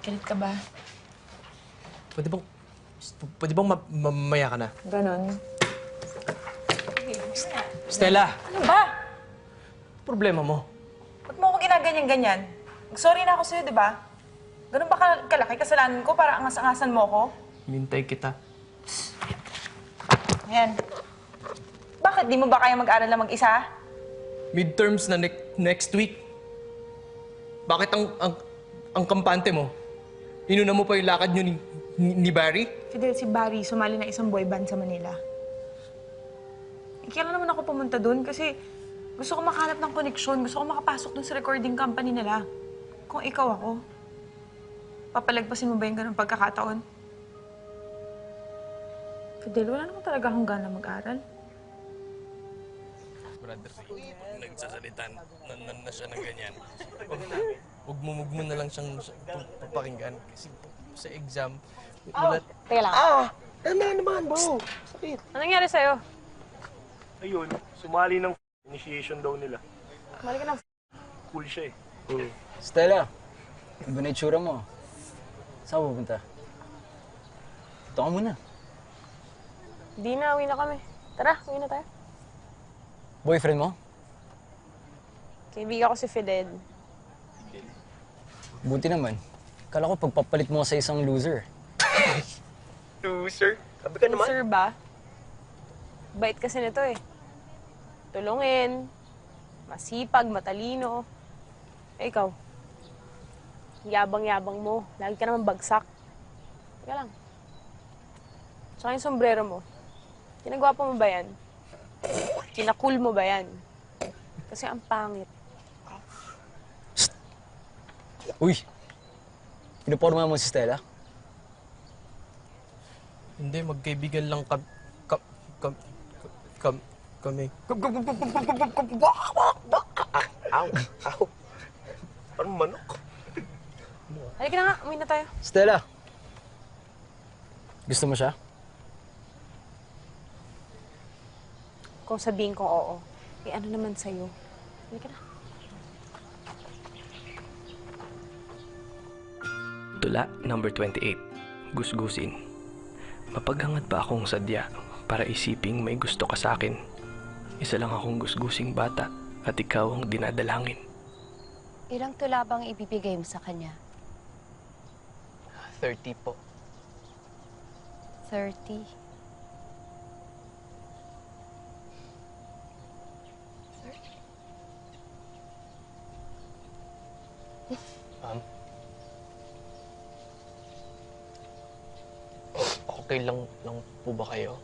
Galit ka ba? Pwede bang... Pwede bang ma- mamaya ka na? Ganon. Stella! Ano ba? Problema mo. Ba't mo ako ginaganyan-ganyan? Sorry na ako sa'yo, di ba? Ganun ba ka- kalaki kasalanan ko para angas-angasan mo ako? Mintay kita. Ayan. Bakit? Di mo ba kaya mag-aral na mag-isa? Midterms na ne- next week. Bakit ang, ang, ang kampante mo? Inuna mo pa yung lakad nyo ni, ni, ni Barry? Fidel, si Barry sumali na isang boy band sa Manila. Eh, kailan naman ako pumunta doon kasi gusto ko makahanap ng koneksyon. Gusto ko makapasok doon sa recording company nila. Kung ikaw ako, papalagpasin mo ba yung ganung pagkakataon? Fidel, wala naman talaga akong gana mag-aral. Brother, pag nagsasalita na, na, na siya ng ganyan, huwag, huwag mo, huwag mo na lang siyang papakinggan. Kasi sa exam, wala, Teka lang. Ah! Tama naman, bro. Sakit. Anong nangyari sa'yo? Ayun, sumali ng initiation daw nila. Mali ka ng Cool siya eh. Stella, ano ba na itsura mo? Saan ka pupunta? Ito ka muna. Di na, uwi na kami. Tara, uwi na tayo. Boyfriend mo? Kaibigan ko si Fidel. Buti naman. Kala ko pagpapalit mo sa isang loser. Loser? Sabi ka naman. Sir ba? Bait kasi nito eh. Tulungin, masipag, matalino. Eh, ikaw, yabang-yabang mo. Lagi ka naman bagsak. Teka lang. Tsaka yung sombrero mo. Kinagwapo mo ba yan? Kinakul mo ba yan? Kasi ang pangit. Uy! Pinuporma mo si Stella? hindi, magkaibigan lang kam, kam, kam, kam, kami. Aw, aw. Parang manok. Halika na nga, uwi na tayo. Stella! Gusto mo siya? Kung sabihin ko oo, eh ano naman sa'yo? Halika na. Tula number 28. Gusgusin. Mapaghangad ba akong sadya para isiping may gusto ka sa akin? Isa lang akong gusgusing bata at ikaw ang dinadalangin. Ilang tula bang ibibigay mo sa kanya? 30 po. 30. Ma'am? Okay lang, lang po ba kayo?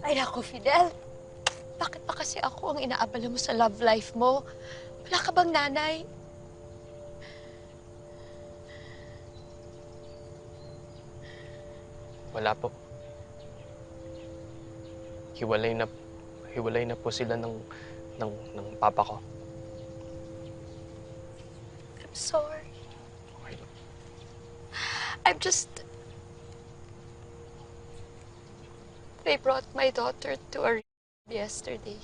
Ay naku, Fidel. Bakit pa kasi ako ang inaabala mo sa love life mo? Wala ka bang nanay? Wala po. Hiwalay na, hiwalay na po sila ng, ng, ng papa ko. I'm sorry. I'm just... They brought my daughter to a yesterday.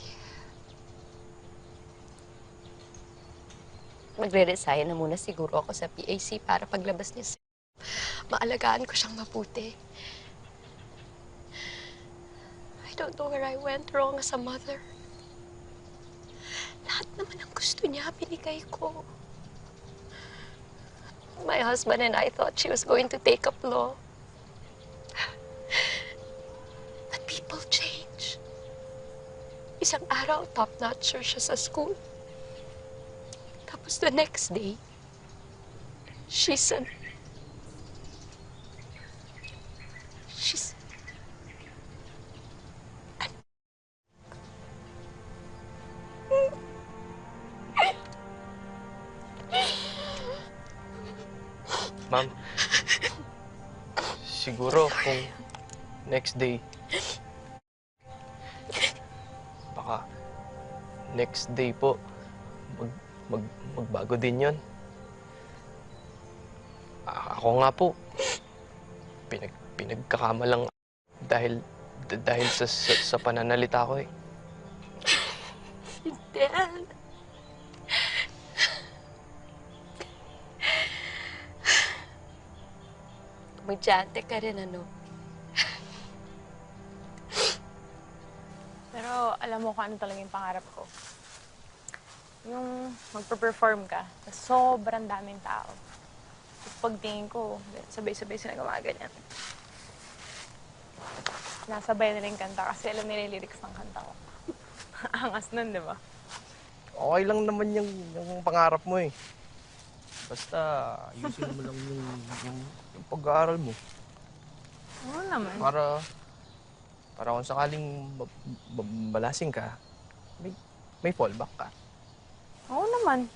Magre-resign na muna siguro ako sa PAC para paglabas niya sa... Maalagaan ko siyang mabuti. I don't know where I went wrong as a mother. Lahat naman ang gusto niya, binigay ko. My husband and I thought she was going to take up law. But people change. Isang araw, top-notcher siya sa school. Tapos the next day, she's an... Ma'am, siguro kung next day, baka next day po, mag, mag, magbago din yon. Ako nga po, pinag, pinagkakamalang dahil dahil sa, sa, sa pananalita ko eh. Fidel. Estudyante ka rin, ano? Pero alam mo kung ano talaga yung pangarap ko. Yung magpe-perform ka sa sobrang daming tao. Tapos pagtingin ko, sabay-sabay sila gumaganyan. Nasabay na rin kanta kasi alam nila yung lyrics ng kanta ko. Angas nun, di ba? Okay lang naman yung, yung pangarap mo eh. Basta ayusin mo lang yung, yung, yung pag-aaral mo. Oo naman. Para, para kung sakaling ba- ba- balasing ka, may, may fallback ka. Oo naman.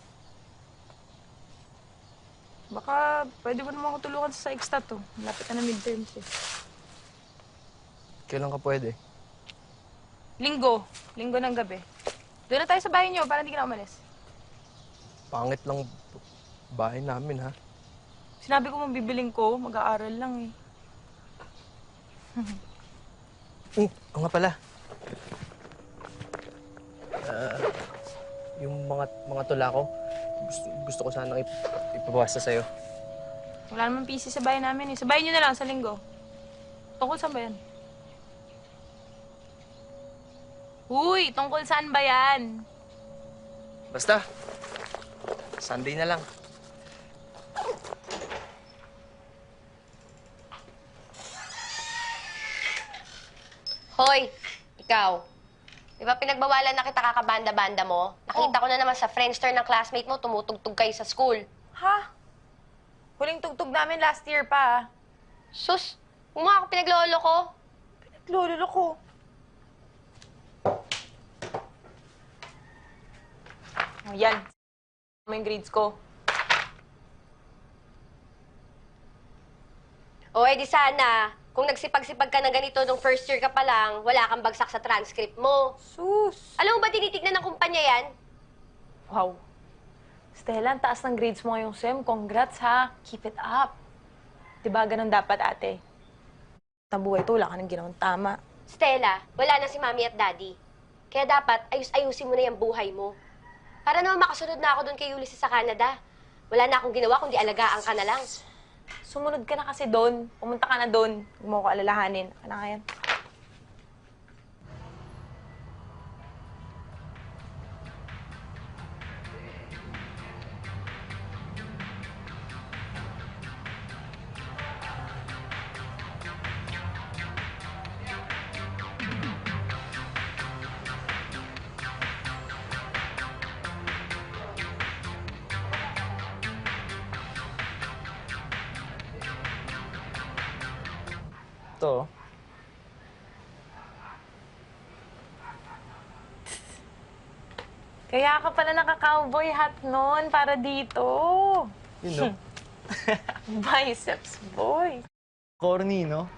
Baka pwede mo naman ako tulungan sa extra to. Malapit na na midterms eh. Kailan ka pwede? Linggo. Linggo ng gabi. Doon na tayo sa bahay niyo para hindi ka na umalis. Pangit lang bahay namin ha. Sinabi ko mabibiling ko, mag-aaral lang eh. Hmm, oo nga pala. Ah, yung mga mga tula ko, gusto, gusto ko sanang ip, ipabasa sa'yo. Wala naman PC sa bahay namin eh. Sa bahay niyo na lang sa linggo. Tungkol saan ba yan? Uy, tungkol saan ba yan? Basta, Sunday na lang. Hoy, ikaw. Di ba pinagbawalan na kita kakabanda-banda mo? Nakita ko na naman sa Friendster ng classmate mo, tumutugtog kayo sa school. Ha? Huling tugtog namin last year pa ah. Sus, mga ako pinaglolo ko. Lolo ko. Oh, yan. Mo yung grades ko. O eh di sana, kung nagsipag-sipag ka na ganito nung first year ka pa lang, wala kang bagsak sa transcript mo. Sus! Alam mo ba tinitignan ng kumpanya yan? Wow. Stella, ang taas ng grades mo ngayong SEM. Congrats ha. Keep it up. Diba ganun dapat ate? Sa buhay to, wala ka nang ginawang tama. Stella, wala na si mami at daddy. Kaya dapat, ayus-ayusin mo na yung buhay mo. Para naman makasunod na ako doon kay Ulysses sa Canada. Wala na akong ginawa kundi alagaan ka na lang. Sumunod ka na kasi doon. Pumunta ka na doon. Huwag mo ko alalahanin. Ano yan? Ito, Kaya ka pala naka-cowboy hat noon para dito. you know, Biceps boy. corny, no?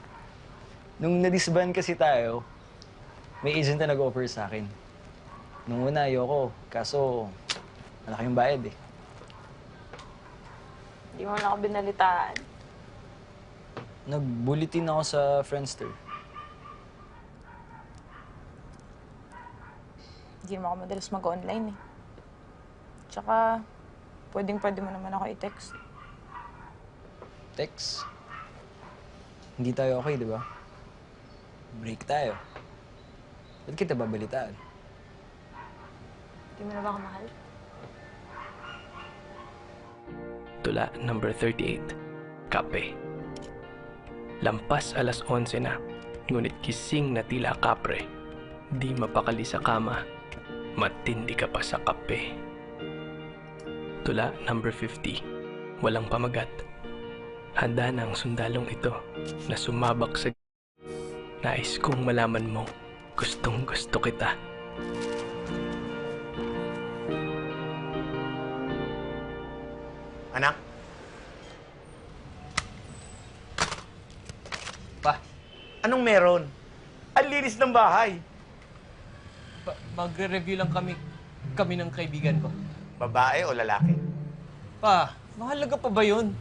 Nung nadisband kasi tayo, may agent na nag-offer sa akin. Nung una, ayoko. Kaso, malaki yung bayad eh. Hindi mo na ako binalitaan. Nag-bulletin ako sa Friendster. Hindi naman ako madalas mag-online eh. Tsaka, pwedeng pwede mo naman ako i-text. Text. Hindi tayo okay, di ba? Break tayo. Ba't kita babalitaan? Hindi mo na ba ako mahal? Tula number 38. Kape. Lampas alas 11 na, ngunit kising na tila kapre. Di mapakali sa kama, matindi ka pa sa kape. Tula number 50. Walang pamagat. Handa na ang sundalong ito na sumabak sa Nais kong malaman mo, gustong gusto kita. Anak? Anong meron? Ang linis ng bahay. Ba- magre-review lang kami, kami ng kaibigan ko. Babae o lalaki? Pa, mahalaga pa ba yun?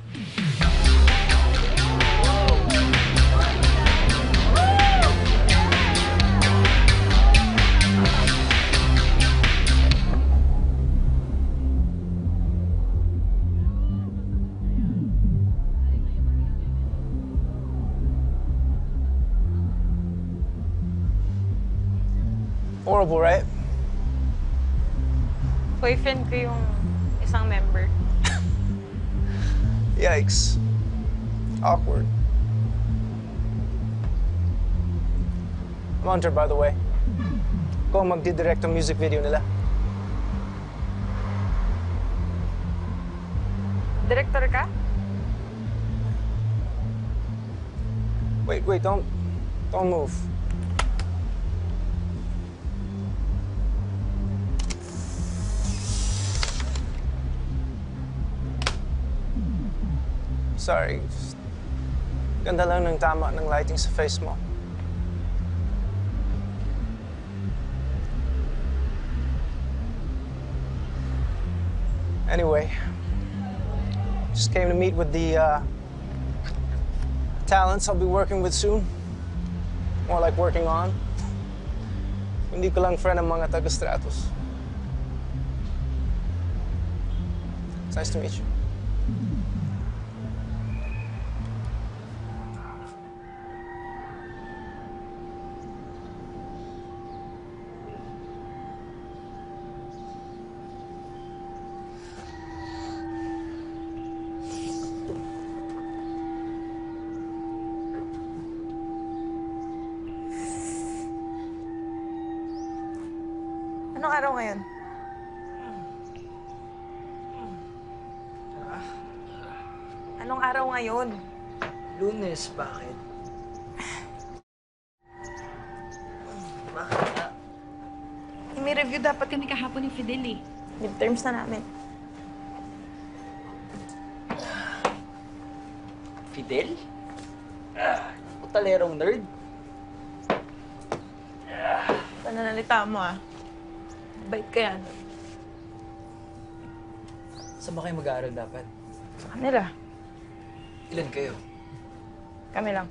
Right? Boyfriend ko yung isang member. Yikes. Awkward. I'm Hunter, by the way. Ako ang magdidirect ng music video nila. Director ka? Wait, wait, don't, don't move. Sorry. Ganda lang ng tama ng lighting sa face mo. Anyway, just came to meet with the uh, talents I'll be working with soon. More like working on. Hindi ko lang friend ang mga taga-Stratos. It's nice to meet you. Araw ngayon? Anong araw ngayon? Lunes, bakit? Eh, may review dapat kami kahapon ni Fidel eh. Midterms na namin. Fidel? Ah, Talerong nerd? Pananalita mo ah. Bait ka yan. Saan ba kayo mag-aaral dapat? Sa kanila. Ilan kayo? Kami lang.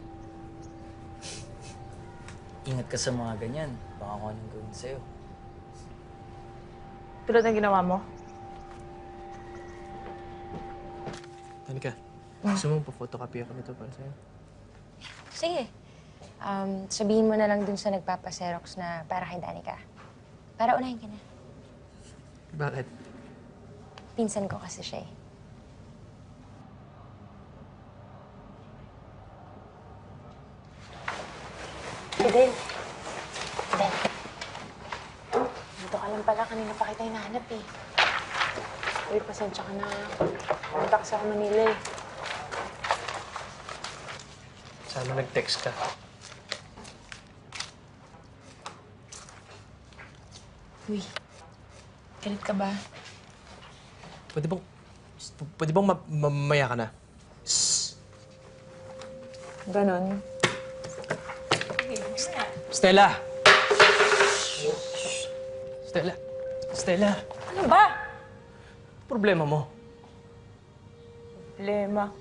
Ingat ka sa mga ganyan. Baka kung anong gawin sa'yo. Tulad ng ginawa mo. Tanika, gusto mo pa-photocopy ako nito para sa'yo? Sige. Um, sabihin mo na lang dun sa nagpapaserox na para kay Danica. Para unahin ka na. Bakit? Pinsan ko kasi siya eh. Fidel. Fidel. Dito ka lang pala. Kanina pa kita hinahanap eh. Uy, pasensya ka na. Pumunta kasi ako Manila eh. Sana nag-text ka. Uy, galit ka ba? Pwede bang... Pwede bang ma- mamaya ka na? Ganon. Stella! Stella! Stella! Ano ba? Problema mo? Problema.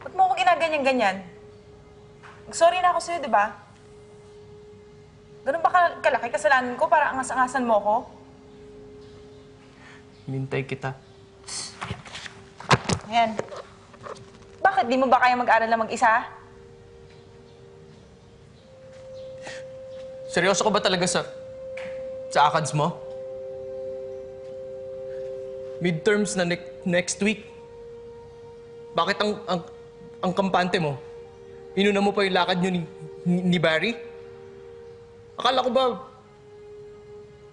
Ba't mo ako ginaganyan-ganyan? Sorry na ako sa'yo, di ba? Ganun ba ka- kalaki kasalanan ko para angas-angasan mo ko? Hinintay kita. Ayan. Bakit di mo ba kaya mag-aral na mag-isa? Seryoso ka ba talaga sa... sa ACADS mo? Midterms na ne- next week. Bakit ang, ang, ang kampante mo? Inuna mo pa yung lakad nyo ni, ni, ni Barry? Akala ko ba...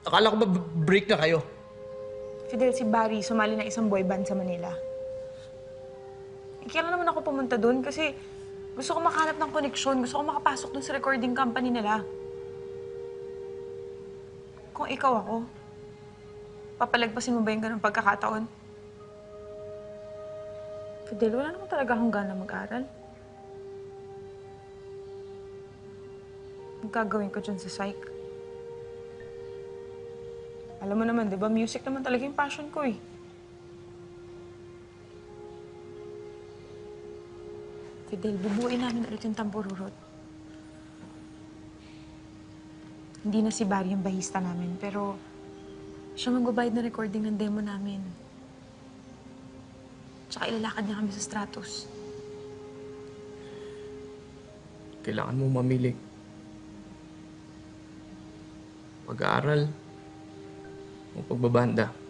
Akala ko ba break na kayo? Fidel, si Barry sumali na isang boy band sa Manila. Eh, kaya naman ako pumunta doon kasi gusto ko makahanap ng koneksyon. Gusto ko makapasok doon sa recording company nila. Kung ikaw ako, papalagpasin mo ba yung ganung pagkakataon? Fidel, wala naman talaga akong gana mag-aral. Gagawin ko dyan sa psych. Alam mo naman, di ba, music naman talaga yung passion ko eh. Fidel, bubuin namin ulit yung tambururot. Hindi na si Barry yung bahista namin, pero siya magbabayad na recording ng demo namin. Tsaka ilalakad niya kami sa Stratos. Kailangan mo mamili. Pag-aaral, o pagbabanda.